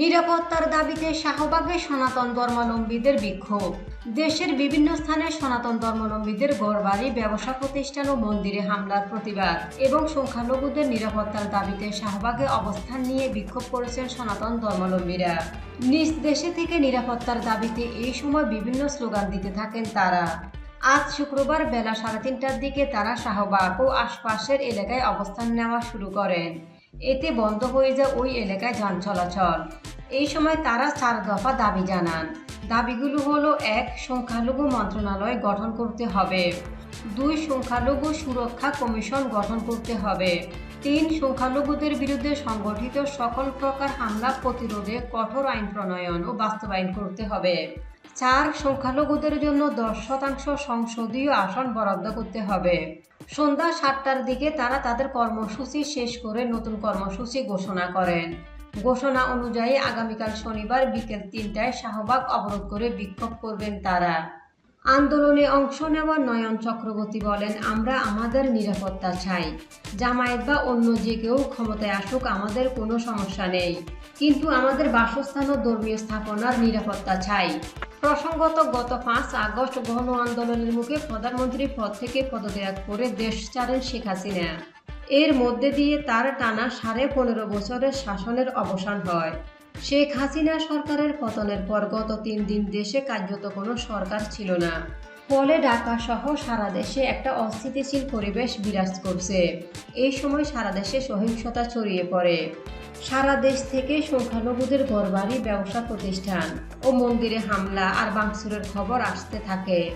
নিরাপত্তার দাবিতে শাহবাগে সনাতন ধর্মাবলম্বীদের বিক্ষোভ। দেশের বিভিন্ন স্থানে সনাতন ধর্মাবলম্বীদের ঘরবাড়ি, ব্যবসা প্রতিষ্ঠান ও মন্দিরে হামলার প্রতিবাদ এবং সংখ্যালঘুদের নিরাপত্তার দাবিতে শাহবাগে অবস্থান নিয়ে বিক্ষোভ করেছেন সনাতন ধর্মাবলম্বীরা। নিজ দেশে থেকে নিরাপত্তার দাবিতে এই সময় বিভিন্ন স্লোগান দিতে থাকেন তারা। আজ শুক্রবার বেলা সাড়ে তিনটার দিকে তারা শাহবাগ ও আশপাশের এলাকায় অবস্থান নেওয়া শুরু করেন। এতে বন্ধ হয়ে যায় ওই এলাকায় যান চলাচল। এই সময় তারা চার দফা দাবি জানান। দাবিগুলো হলো, এক, সংখ্যালঘু মন্ত্রণালয় গঠন করতে হবে। দুই, সংখ্যালঘু সুরক্ষা কমিশন গঠন করতে হবে। তিন, সংখ্যালঘুদের বিরুদ্ধে সংগঠিত সকল প্রকার হামলা প্রতিরোধে কঠোর আইন প্রণয়ন ও বাস্তবায়ন করতে হবে। চার সংখ্যালঘুদের জন্য দশ শতাংশ সংসদীয় আসন বরাদ্দ করতে হবে। সন্ধ্যা সাতটার দিকে তারা তাদের কর্মসূচি শেষ করে নতুন কর্মসূচি ঘোষণা করেন। ঘোষণা অনুযায়ী আগামীকাল শনিবার বিকেল তিনটায় শাহবাগ অবরোধ করে বিক্ষোভ করবেন তারা। আন্দোলনে অংশ নেওয়া নয়ন চক্রবর্তী বলেন, আমরা আমাদের নিরাপত্তা চাই। জামায়াত বা অন্য যে কেউ ক্ষমতায় আসুক, আমাদের কোনো সমস্যা নেই। কিন্তু আমাদের বাসস্থান ও ধর্মীয় স্থাপনার নিরাপত্তা চাই। প্রসঙ্গত, গত পাঁচ আগস্ট গণ আন্দোলনের মুখে প্রধানমন্ত্রী পদ থেকে পদত্যাগ করে দেশ ছাড়েন শেখ হাসিনা। এর মধ্যে দিয়ে তার টানা সাড়ে পনেরো বছরের শাসনের অবসান হয়। শেখ হাসিনা সরকারের পতনের পর গত তিন দিন দেশে কার্যত কোনো সরকার ছিল না। ফলে ঢাকা সহ সারা দেশে একটা অস্থিতিশীল পরিবেশ বিরাজ করছে। এই সময় সারা দেশে সহিংসতা ছড়িয়ে পড়ে। সারা দেশ থেকে সংখ্যালঘুদের ঘরবাড়ি, ব্যবসা প্রতিষ্ঠান ও মন্দিরে হামলা আর বাংসুরের খবর আসতে থাকে।